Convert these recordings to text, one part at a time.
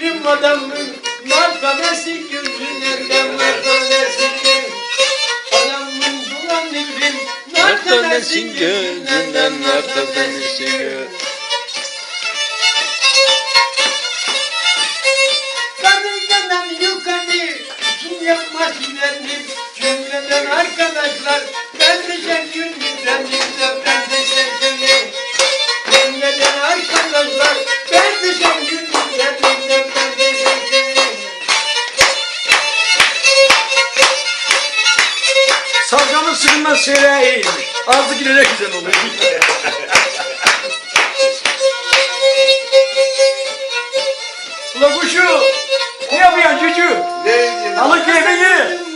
gülüm adamın Markamesi gözünden markamesi Adamın bulan devrim Markamesi gözünden markamesi gözünden Şeye eğilmiş. Ağzı yine ne güzel oluyor. Ula kuşu. Ne yapıyorsun çocuğu? Ne? Alın keyfini.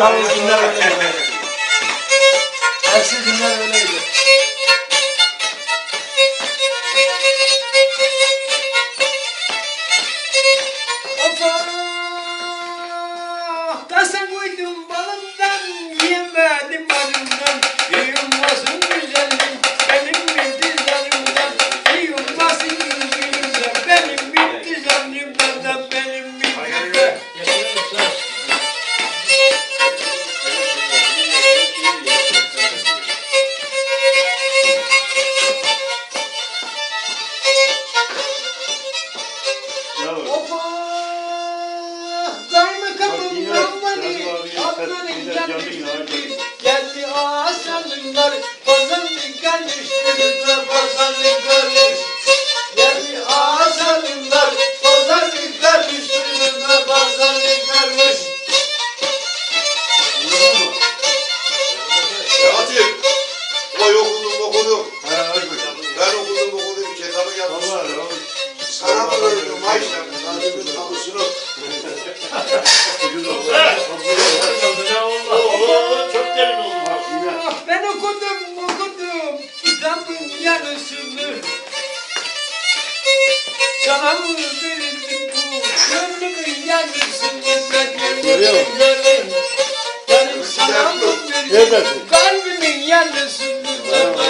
Aynen öyleydi. Abi günler öyleydi. Eski günler öyleydi. Ramazani, Abdül'ün gelmişti. Geldi asanlıklar, pazarlıklar düştüğümüzde pazarlıklar Geldi asanlıklar, pazarlıklar düştüğümüzde pazarlıklar Fatih. Ulan okudum okudum. Ben okudum okudum. Kitabı yazdım. Sana mı verdim Ayşe? Talimin tamusunu. Ah, Sana mı verildi bu gönlümün yarısını? Ben gönlümün yarısını. Canım sana bu kalbimin yarısını? Ben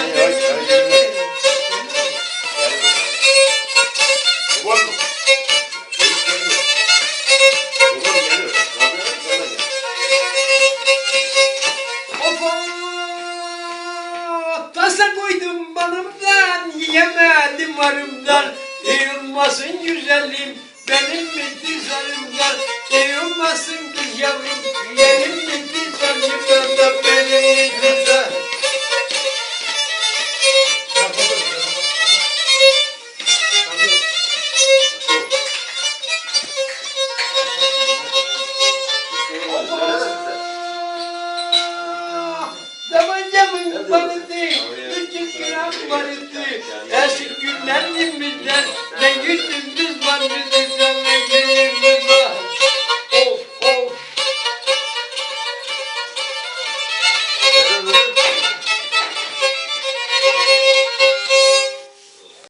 Tasa koydum balımdan, yiyemedim varımdan. Yılmasın güzelim, benim bitti zarımdan. Yılmasın kız yavrum, 300 gram vardı. Eski günlerimizden ne yüzümüz